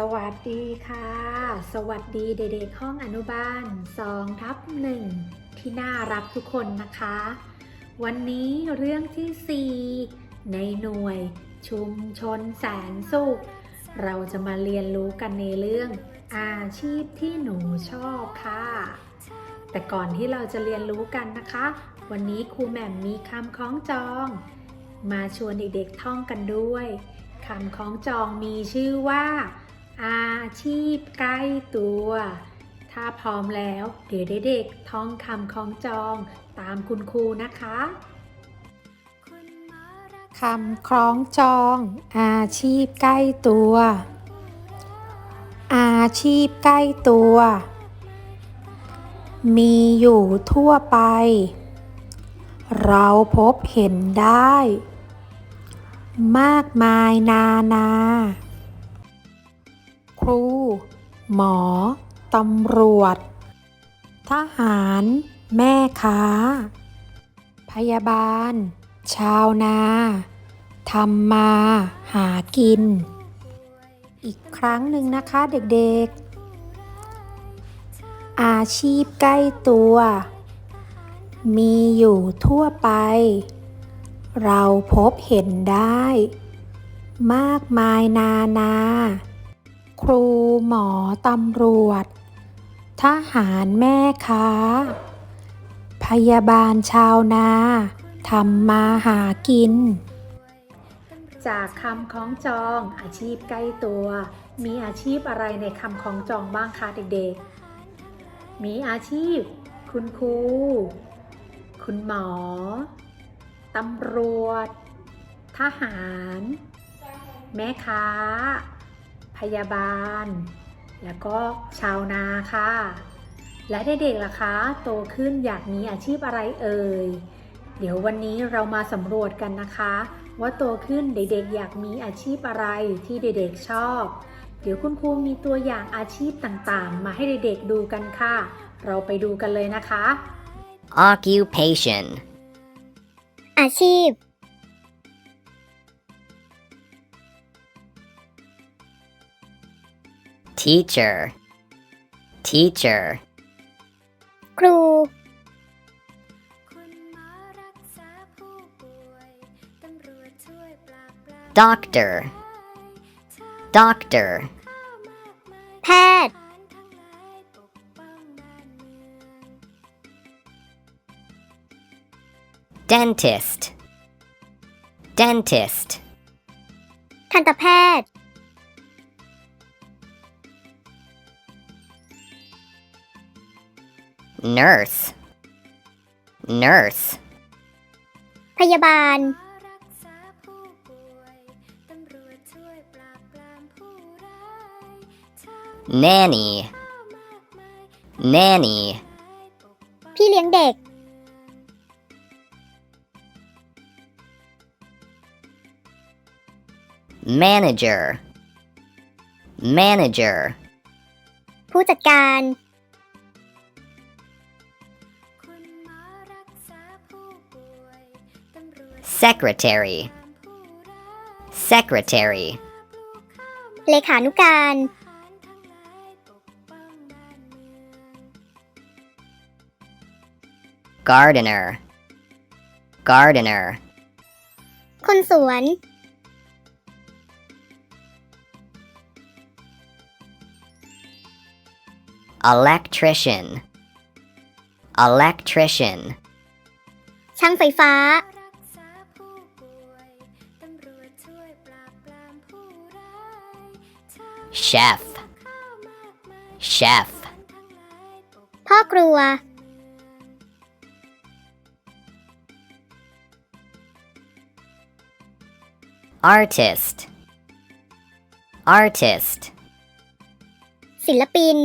สวัสดีค่ะ สวัสดีเด็กๆห้องอนุบาล2ทับหนึ่งที่น่ารักทุกคนนะคะ วันนี้เรื่องที่ 4 ในหน่วยชุมชนแสนสุข เราจะมาเรียนรู้กันในเรื่องอาชีพที่หนูชอบค่ะ แต่ก่อนที่เราจะเรียนรู้กันนะคะ วันนี้ครูแหม่มมีคำคล้องจอง มาชวนเด็กๆท่องกันด้วยคำคล้องจองมีชื่อว่า อาชีพใกล้ตัว ถ้าพร้อมแล้ว เดี๋ยวเด็กๆท่องคำคล้องจองตามคุณครูนะคะคำคล้องจอง อาชีพใกล้ตัว อาชีพใกล้ตัว มีอยู่ทั่วไป เราพบเห็นได้ มากมายนานาค รู หมอ ตำรวจ ทหาร แม่ค้า พยาบาล ชาวนาทำมา หากิน อีกครั้งหนึ่งนะคะเด็กๆ อาชีพใกล้ตัว มีอยู่ทั่วไป เราพบเห็นได้ มากมายนานา ครูหมอตำรวจ ทหารแม่ค้า พยาบาลชาวนาทำมาหากิน จากคำคล้องจองอาชีพใกล้ตัว มีอาชีพอะไรในคำคล้องจองบ้างคะเด็กๆ มีอาชีพ คุณครู คุณหมอ ตำรวจ ทหาร แม่ค้า พยาบาล แล้วก็ชาวนาค่ะ และเด็กๆล่ะคะโตขึ้นอยากมีอาชีพอะไรเอ่ย เดี๋ยววันนี้เรามาสำรวจกันนะคะ ว่าโตขึ้นเด็กๆอยากมีอาชีพอะไรที่เด็กๆชอบ เดี๋ยวคุณครูมีตัวอย่างอาชีพต่างๆ มาให้เด็กๆดูกันค่ะ เราไปดูกันเลยนะคะ Occupation อาชีพ Teacher Teacher ครู Doctor Doctor แพทย์ Dentist Dentist ทันตแพทย์ Nurse Nurse พยาบาล Nanny Nanny พี่เลี้ยงเด็ก Manager Manager ผู้จัดการ Secretary Secretary เลขานุการ Gardener Gardener คนสวน Electrician Electrician ช่างไฟฟ้า Chef Chef พ่อครัว Artist Artist ศิลปิน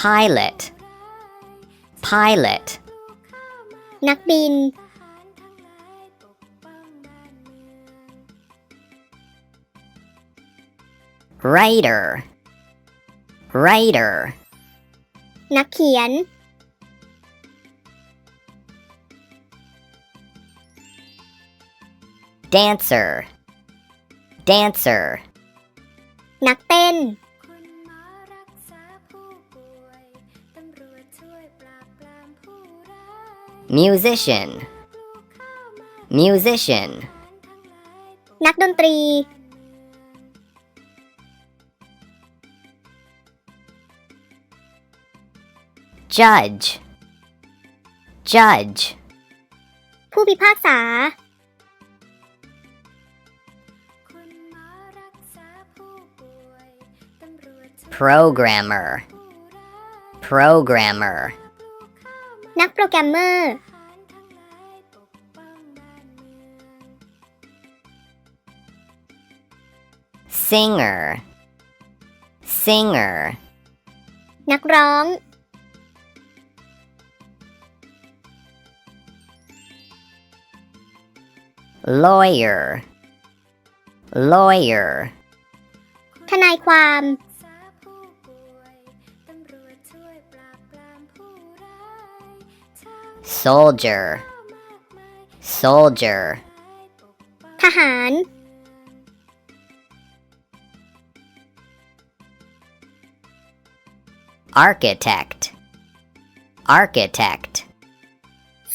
Pilot Pilot นักบิน Writer Writer นักเขียน dancer, dancer, นักเต้น คุณหมอรักษ judge, judge, ผู้พิพากษา คุณหมอรักษาผู้ป่วย ตำรวจช่วย programmer, ผู้ร้าย programmer, ปลูกข้าวมาก นักโปรแกรมเมอร์ ทหารทั้งหลายปกป้องบ้านเมือง singer, singer, นักร้อง lawyer, lawyer, ทนายความ รักษาผู้ป่วย ตำรวจช่วยปราบปรามผู้ร้ายชาว soldier, มากมาย soldier, ปกป้อง ทหาร architect, architect,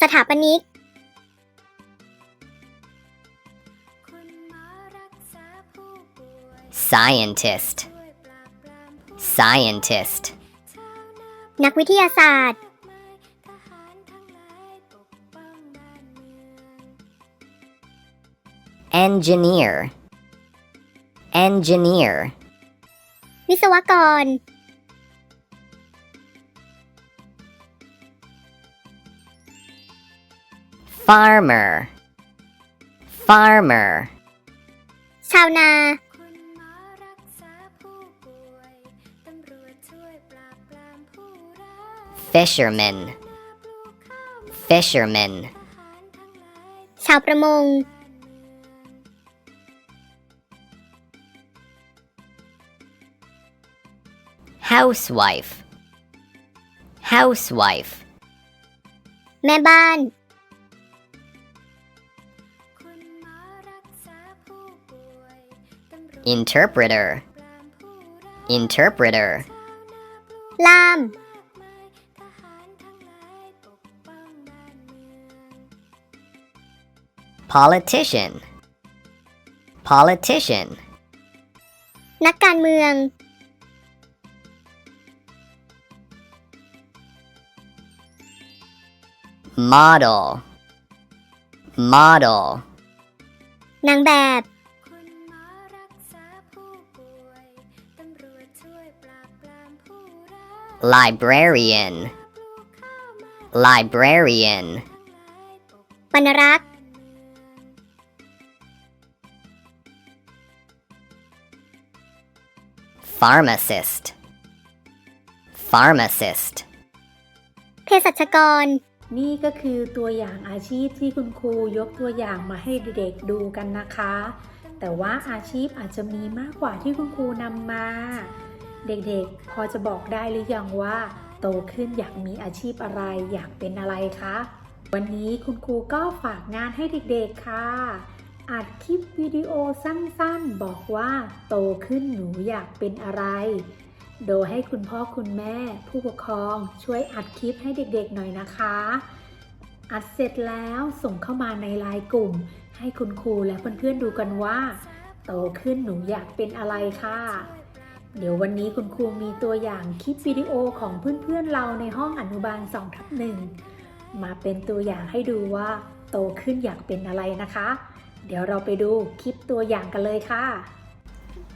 สถาปนิก scientist, ช่วยปราบปรามผู้ scientist, ชาวนา นักวิทยาศาสตร์ มายทหารทั้งหลายปกป้องบ้านเมือง engineer, engineer, วิศวกร farmer, farmer, ชาวนา fisherman, นาปลูกข้าว fisherman, ทหารทั้งหลาย ชาวประมง housewife, housewife, แม่บ้าน คุณหมอรักษาผู้ป่วย ตำรวจ interpreter, ปรามผู้ร้าย interpreter, ชาวนาปลูก ล่าม politician, politician, นักการเมือง model, model, นางแบบ คุณหมอรักษา pharmacist, pharmacist, เภสัชกร นี่ก็คือตัวอย่างอาชีพที่คุณครูยกตัวอย่างมาให้เด็กๆดูกันนะคะ แต่ว่าอาชีพอาจจะมีมากกว่าที่คุณครูนำมา เด็กๆ พอจะบอกได้หรือยังว่า โตขึ้นอยากมีอาชีพอะไรอยากเป็นอะไรคะ วันนี้คุณครูก็ฝากงานให้เด็กๆค่ะ อัดคลิปวิดีโอสั้นๆ บอกว่าโตขึ้นหนูอยากเป็นอะไร โดยให้คุณพ่อคุณแม่ ผู้ปกครองช่วยอัดคลิปให้เด็กๆหน่อยนะคะ อัดเสร็จแล้วส่งเข้ามาในไลน์กลุ่ม ให้คุณครูและเพื่อนๆดูกันว่า โตขึ้นหนูอยากเป็นอะไรค่ะ เดี๋ยววันนี้คุณครูมีตัวอย่างคลิปวิดีโอของเพื่อนๆเราในห้องอนุบาล2ทับหนึ่งมาเป็นตัวอย่างให้ดูว่า โตขึ้นอยากเป็นอะไรนะคะ เดี๋ยวเราไปดูคลิปตัวอย่างกันเลยค่ะ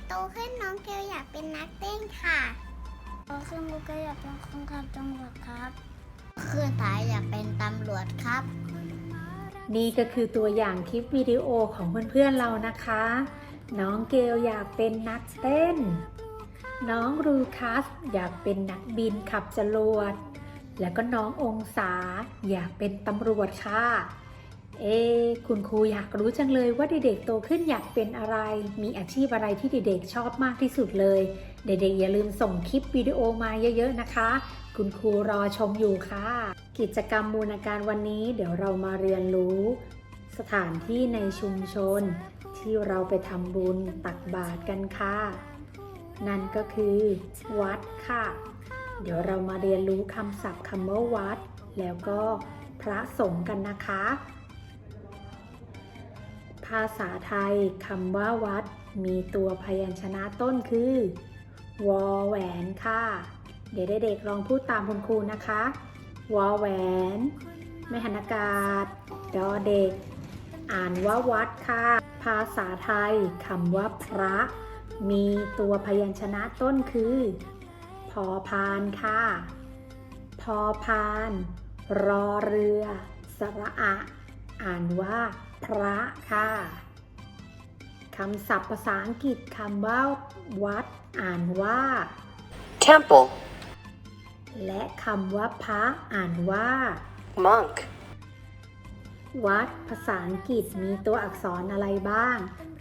โตขึ้นน้องเกลอยากเป็นนักเต้นค่ะโตขึ้นลูกก็อยากเป็นคนขับตำรวจครับขึ้นสายอยากเป็นตำรวจครับ นี่ก็คือตัวอย่างคลิปวิดีโอของเพื่อนๆเรานะคะ น้องเกลอยากเป็นนักเต้น น้องรูคัสอยากเป็นนักบินขับจรวด แล้วก็น้ององศาอยากเป็นตำรวจค่ะ เอ คุณครูอยากรู้จังเลยว่าเด็กๆโตขึ้นอยากเป็นอะไร มีอาชีพอะไรที่เด็กๆชอบมากที่สุดเลย เด็กๆอย่าลืมส่งคลิปวิดีโอมาเยอะๆนะคะ คุณครูรอชมอยู่ค่ะ กิจกรรมมูลการวันนี้เดี๋ยวเรามาเรียนรู้ สถานที่ในชุมชน ที่เราไปทำบุญตักบาตรกันค่ะ นั่นก็คือ วัดค่ะ เดี๋ยวเรามาเรียนรู้คำศัพท์คำว่าวัด แล้วก็พระสงฆ์กันนะคะาษาไทยคำว่าวัด มีตัวพยัญชนะต้นคือ วอแหวนค่ะ เดี๋ยวเด็กๆลองพูดตามคุณครูนะคะ วอแหวน ไม่หันอากาศดอเด็ก อ่านว่าวัดค่ะ ภาษาไทยคำว่าพระ มีตัวพยัญชนะต้นคือ พอพานค่ะ พอพาน รอเรือ สระอะ อ่านว่า พระค่ะคำศัพท์ภาษาอังกฤษคำว่าวัด อ่านว่า temple, และคำว่าพระอ่านว่า monk, วัดภาษาอังกฤษมีตัวอักษรอะไรบ้าง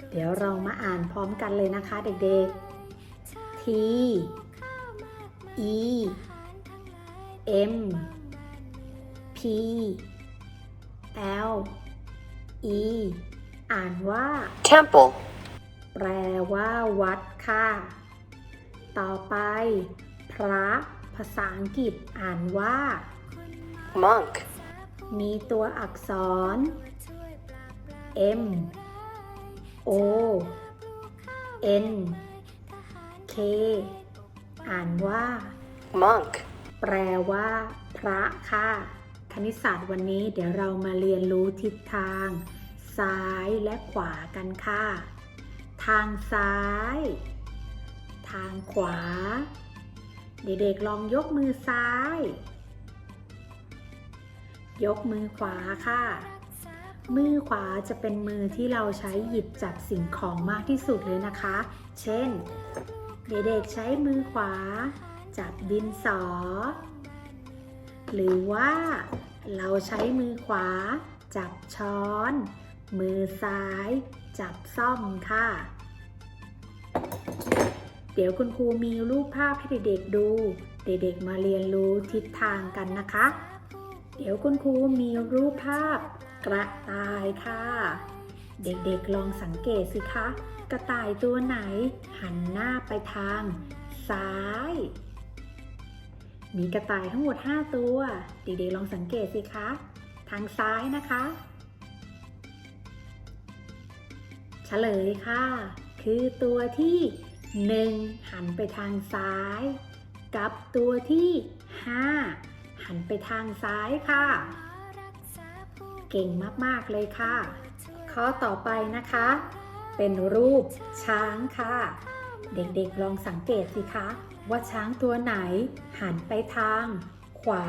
เดี๋ยวเรามาอ่านพร้อมกันเลยนะคะเด็กๆ T E M P L E อ่านว่า temple, แปลว่าวัดค่ะ ต่อไป พระ ภาษาอังกฤษอ่านว่า monk, มีตัวอักษร M O N K อ่านว่า monk, แปลว่า พระค่ะ คณิตศาสตร์วันนี้เดี๋ยวเรามาเรียนรู้ทิศทาง ซ้ายและขวากันค่ะ ทางซ้าย ทางขวา เด็กๆลองยกมือซ้าย ยกมือขวาค่ะ มือขวาจะเป็นมือที่เราใช้หยิบจับสิ่งของมากที่สุดเลยนะคะ เช่น เด็กๆใช้มือขวา จับดินสอ หรือว่าเราใช้มือขวาจับช้อน มือซ้ายจับซ่อมค่ะ เดี๋ยวคุณครูมีรูปภาพให้เด็กๆดู เด็กๆมาเรียนรู้ทิศทางกันนะคะ เดี๋ยวคุณครูมีรูปภาพกระต่ายค่ะ เด็กๆลองสังเกตสิคะ กระต่ายตัวไหนหันหน้าไปทาง ซ้าย มีกระต่ายทั้งหมด 5 ตัว เด็กๆลองสังเกตสิคะ ทางซ้ายนะคะ เฉลยค่ะ คือตัวที่ 1 หันไปทางซ้าย กับตัวที่ 5 หันไปทางซ้ายค่ะ เก่งมาก ๆ เลยค่ะ ข้อต่อไปนะคะ เป็นรูปช้างค่ะ เด็กๆลองสังเกตสิคะ ว่าช้างตัวไหน หันไปทาง ขวา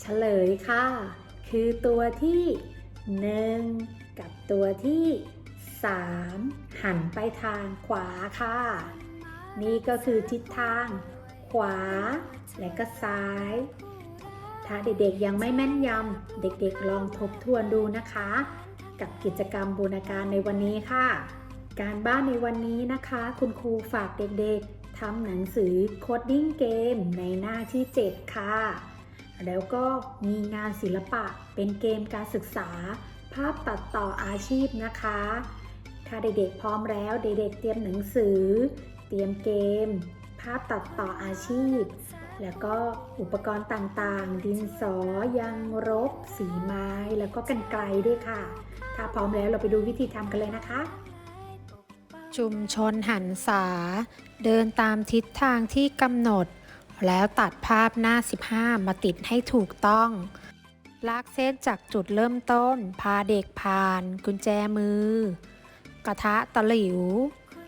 เฉลยค่ะ คือตัวที่ 1 กับตัวที่ 3 หันไปทางขวาค่ะ นี่ก็คือทิศทาง ขวา และก็ซ้าย ถ้าเด็กๆยังไม่แม่นยำเด็กๆลองทบทวนดูนะคะ กับกิจกรรมบูรณาการในวันนี้ค่ะ การบ้านในวันนี้นะคะ คุณครูฝากเด็กๆทำหนังสือโคดดิ้งเกมในหน้าที่ 7 ค่ะ แล้วก็มีงานศิลปะเป็นเกมการศึกษา ภาพตัดต่ออาชีพนะคะ ถ้าเด็กๆพร้อมแล้วเด็กๆเตรียมหนังสือ เตรียมเกม ภาพตัดต่ออาชีพ แล้วก็อุปกรณ์ต่างๆ ดินสอยังรบ สีไม้ แล้วก็กันไกลด้วยค่ะ ถ้าพร้อมแล้วเราไปดูวิธีทำกันเลยนะคะชุมชนหันษา เดินตามทิศทางที่กำหนด แล้วตัดภาพหน้า 15 มาติดให้ถูกต้อง ลากเส้นจากจุดเริ่มต้น พาเด็กผ่าน กุญแจมือ กระทะตะหลิว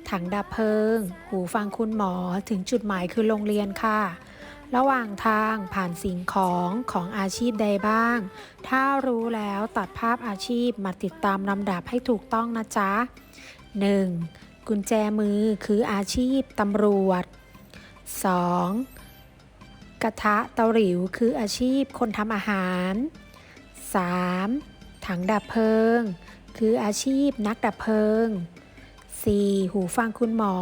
ถังดับเพลิง หูฟังคุณหมอถึงจุดหมายคือโรงเรียนค่ะ ระหว่างทางผ่านสิ่งของของอาชีพใดบ้าง ถ้ารู้แล้วตัดภาพอาชีพมาติดตามลำดับให้ถูกต้องนะจ๊ะ 1. กุญแจมือคืออาชีพตำรวจ 2. กระทะเตาหลิวคืออาชีพคนทำอาหาร 3. ถังดับเพลิง คืออาชีพนักดับเพลิง 4. หูฟังคุณหมอ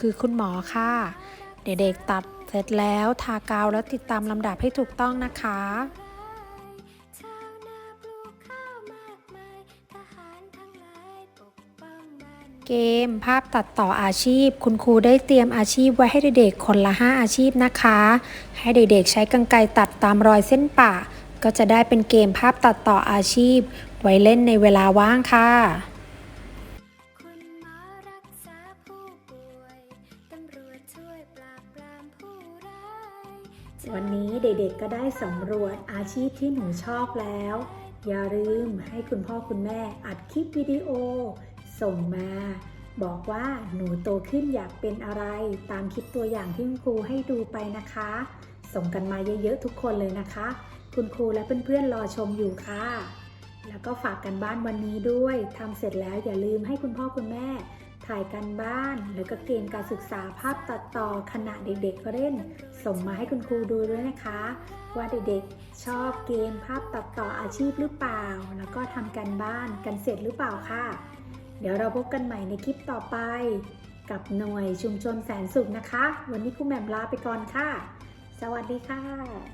คือคุณหมอค่ะ เด็กๆตัดเสร็จแล้วทากาวแล้วติดตามลำดับให้ถูกต้องนะคะ เกมภาพตัดต่ออาชีพ คุณครูได้เตรียมอาชีพไว้ให้เด็กๆคนละ 5 อาชีพนะคะ ให้เด็กๆใช้กรรไกรตัดตามรอยเส้นป่า ก็จะได้เป็นเกมภาพตัดต่ออาชีพ ไว้เล่นในเวลาว่างค่ะคุณหมอรักษาผู้ป่วยตำรวจช่วยปราบปรามผู้ร้ายวันนี้เด็กๆก็ได้สำรวจอาชีพที่หนูชอบแล้ว อย่าลืมให้คุณพ่อคุณแม่อัดคลิปวิดีโอ ส่งมา บอกว่าหนูโตขึ้นอยากเป็นอะไรตามคลิปตัวอย่างที่คุณครูให้ดูไปนะคะ ส่งกันมาเยอะๆทุกคนเลยนะคะ คุณครูและเพื่อนๆรอชมอยู่ค่ะ แล้วก็ฝากกันบ้านวันนี้ด้วยทำเสร็จแล้วอย่าลืมให้คุณพ่อคุณแม่ถ่ายกันบ้านหรือก็เกณฑ์การศึกษาภาพตัดต่อขณะเด็กๆเล่น ส่งมาให้คุณครูดูด้วยนะคะ ว่าเด็กๆชอบเกมภาพตัดต่ออาชีพหรือเปล่า แล้วก็ทำกันบ้านกันเสร็จหรือเปล่าค่ะ เดี๋ยวเราพบกันใหม่ในคลิปต่อไป กับหน่วยชุมชนแสนสุขนะคะ วันนี้ครูแหม่มลาไปก่อนค่ะ สวัสดีค่ะ